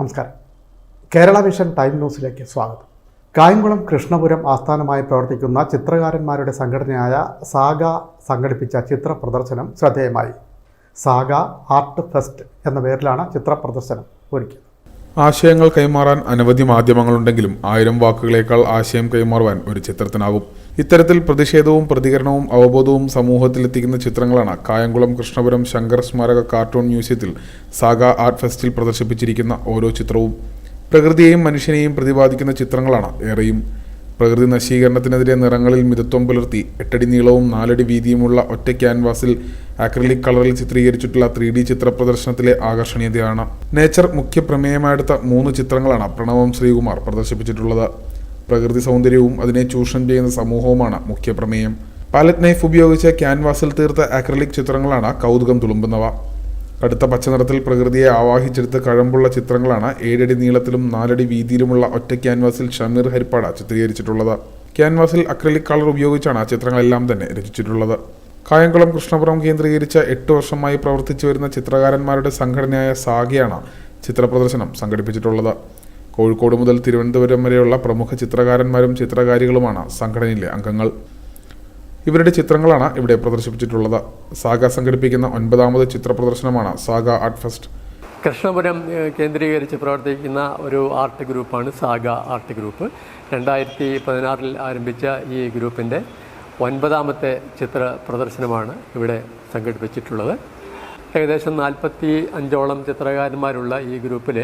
നമസ്കാരം. Kerala vision time ന്യൂസിലേക്ക് സ്വാഗതം. കായംകുളം കൃഷ്ണപുരം ആസ്ഥാനമായി പ്രവർത്തിക്കുന്ന ചിത്രകാരന്മാരുടെ സംഘടനയായ സാഗ സംഘടിപ്പിച്ച ചിത്ര പ്രദർശനം ശ്രദ്ധേയമായി. സാഗ ആർട്ട് ഫെസ്റ്റ് എന്ന പേരിലാണ് ചിത്ര പ്രദർശനം ഒരുക്കിയത്. ആശയങ്ങൾ കൈമാറാൻ അനവധി മാധ്യമങ്ങളുണ്ടെങ്കിലും ആയിരം വാക്കുകളേക്കാൾ ആശയം കൈമാറുവാൻ ഒരു ചിത്രത്തിനാകും. ഇത്തരത്തിൽ പ്രതിഷേധവും പ്രതികരണവും അവബോധവും സമൂഹത്തിലെത്തിക്കുന്ന ചിത്രങ്ങളാണ് കായംകുളം കൃഷ്ണപുരം ശങ്കർ സ്മാരക കാർട്ടൂൺ മ്യൂസിയത്തിൽ സാഗ ആർട്ട് ഫെസ്റ്റിൽ പ്രദർശിപ്പിച്ചിരിക്കുന്ന ഓരോ ചിത്രവും. പ്രകൃതിയെയും മനുഷ്യനെയും പ്രതിപാദിക്കുന്ന ചിത്രങ്ങളാണ് ഏറെയും. പ്രകൃതി നശീകരണത്തിനെതിരെ നിറങ്ങളിൽ മിതത്വം പുലർത്തി എട്ടടി നീളവും നാലടി വീതിയുമുള്ള ഒറ്റ ക്യാൻവാസിൽ ആക്രിലിക് കളറിൽ ചിത്രീകരിച്ചിട്ടുള്ള ത്രീ ഡി ചിത്ര പ്രദർശനത്തിലെ ആകർഷണീയതയാണ് നേച്ചർ മുഖ്യ പ്രമേയമായെടുത്ത മൂന്ന് ചിത്രങ്ങളാണ് പ്രണവം ശ്രീകുമാർ പ്രദർശിപ്പിച്ചിട്ടുള്ളത്. പ്രകൃതി സൗന്ദര്യവും അതിനെ ചൂഷണം ചെയ്യുന്ന സമൂഹവുമാണ് മുഖ്യ പ്രമേയം. പാലറ്റ് നൈഫ് ഉപയോഗിച്ച് ക്യാൻവാസിൽ തീർത്ത ആക്രിലിക് ചിത്രങ്ങളാണ് കൗതുകം തുളുമ്പുന്നവ. കടുത്ത പച്ചനിറത്തിൽ പ്രകൃതിയെ ആവാഹിച്ചെടുത്ത് കഴമ്പുള്ള ചിത്രങ്ങളാണ് ഏഴടി നീളത്തിലും നാലടി വീതിയിലുമുള്ള ഒറ്റ ക്യാൻവാസിൽ ഷമീർ ഹരിപ്പാട ചിത്രീകരിച്ചിട്ടുള്ളത്. ക്യാൻവാസിൽ അക്രലിക് കളർ ഉപയോഗിച്ചാണ് ചിത്രങ്ങളെല്ലാം തന്നെ രചിച്ചിട്ടുള്ളത്. കായംകുളം കൃഷ്ണപുരം കേന്ദ്രീകരിച്ച എട്ട് വർഷമായി പ്രവർത്തിച്ചു വരുന്ന ചിത്രകാരന്മാരുടെ സംഘടനയായ സാഗയാണ് ചിത്രപ്രദർശനം സംഘടിപ്പിച്ചിട്ടുള്ളത്. കോഴിക്കോട് മുതൽ തിരുവനന്തപുരം വരെയുള്ള പ്രമുഖ ചിത്രകാരന്മാരും ചിത്രകാരികളുമാണ് സംഘടനയിലെ അംഗങ്ങൾ. ഇവരുടെ ചിത്രങ്ങളാണ് ഇവിടെ പ്രദർശിപ്പിച്ചിട്ടുള്ളത്. സാഗ സംഘടിപ്പിക്കുന്ന ഒൻപതാമത് ചിത്ര പ്രദർശനമാണ് സാഗ ആർട്ട് ഫെസ്റ്റ്. കൃഷ്ണപുരം കേന്ദ്രീകരിച്ച് പ്രവർത്തിക്കുന്ന ഒരു ആർട്ട് ഗ്രൂപ്പാണ് സാഗ ആർട്ട് ഗ്രൂപ്പ്. രണ്ടായിരത്തി പതിനാറിൽ ആരംഭിച്ച ഈ ഗ്രൂപ്പിന്റെ ഒൻപതാമത്തെ ചിത്ര പ്രദർശനമാണ് ഇവിടെ സംഘടിപ്പിച്ചിട്ടുള്ളത്. ഏകദേശം നാൽപ്പത്തി അഞ്ചോളം ചിത്രകാരന്മാരുള്ള ഈ ഗ്രൂപ്പിൽ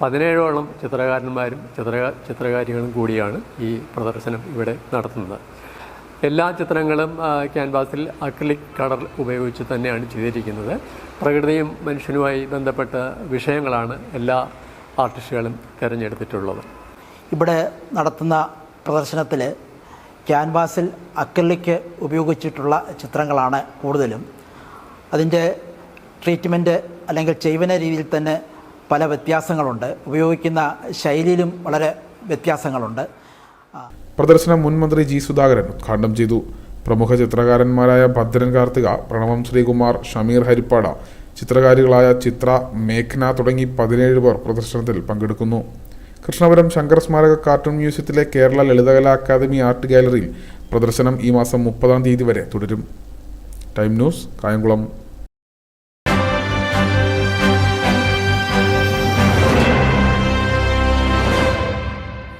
പതിനേഴോളം ചിത്രകാരന്മാരും ചിത്ര ചിത്രകാരികളും കൂടിയാണ് ഈ പ്രദർശനം ഇവിടെ നടത്തുന്നത്. എല്ലാ ചിത്രങ്ങളും ക്യാൻവാസിൽ അക്രിലിക് കളർ ഉപയോഗിച്ച് തന്നെയാണ് ചെയ്തിരിക്കുന്നത്. പ്രകൃതിയും മനുഷ്യനുമായി ബന്ധപ്പെട്ട വിഷയങ്ങളാണ് എല്ലാ ആർട്ടിസ്റ്റുകളും തിരഞ്ഞെടുത്തിട്ടുള്ളത്. ഇവിടെ നടത്തുന്ന പ്രദർശനത്തിൽ ക്യാൻവാസിൽ അക്രിലിക് ഉപയോഗിച്ചിട്ടുള്ള ചിത്രങ്ങളാണ് കൂടുതലും. അതിന്റെ ട്രീറ്റ്മെന്റ് അല്ലെങ്കിൽ ചെയ്വന രീതിയിൽ തന്നെ പല വ്യത്യാസങ്ങളുണ്ട്. ഉപയോഗിക്കുന്ന ശൈലിയിലും വളരെ വ്യത്യാസങ്ങളുണ്ട്. പ്രദർശനം മുൻ മന്ത്രി ജി സുധാകരൻ ഉദ്ഘാടനം ചെയ്തു. പ്രമുഖ ചിത്രകാരന്മാരായ ഭദ്രൻ കാർത്തിക പ്രണവം ശ്രീകുമാർ ഷമീർ ഹരിപ്പാട ചിത്രകാരികളായ ചിത്ര മേഘ്ന തുടങ്ങി പതിനേഴ് പേർ പ്രദർശനത്തിൽ പങ്കെടുക്കുന്നു. കൃഷ്ണപുരം ശങ്കർ സ്മാരക കാർട്ടൂൺ മ്യൂസിയത്തിലെ കേരള ലളിതകലാ അക്കാദമി ആർട്ട് ഗാലറിയിൽ പ്രദർശനം ഈ മാസം മുപ്പതാം തീയതി വരെ തുടരും. Time news Kayamkulam.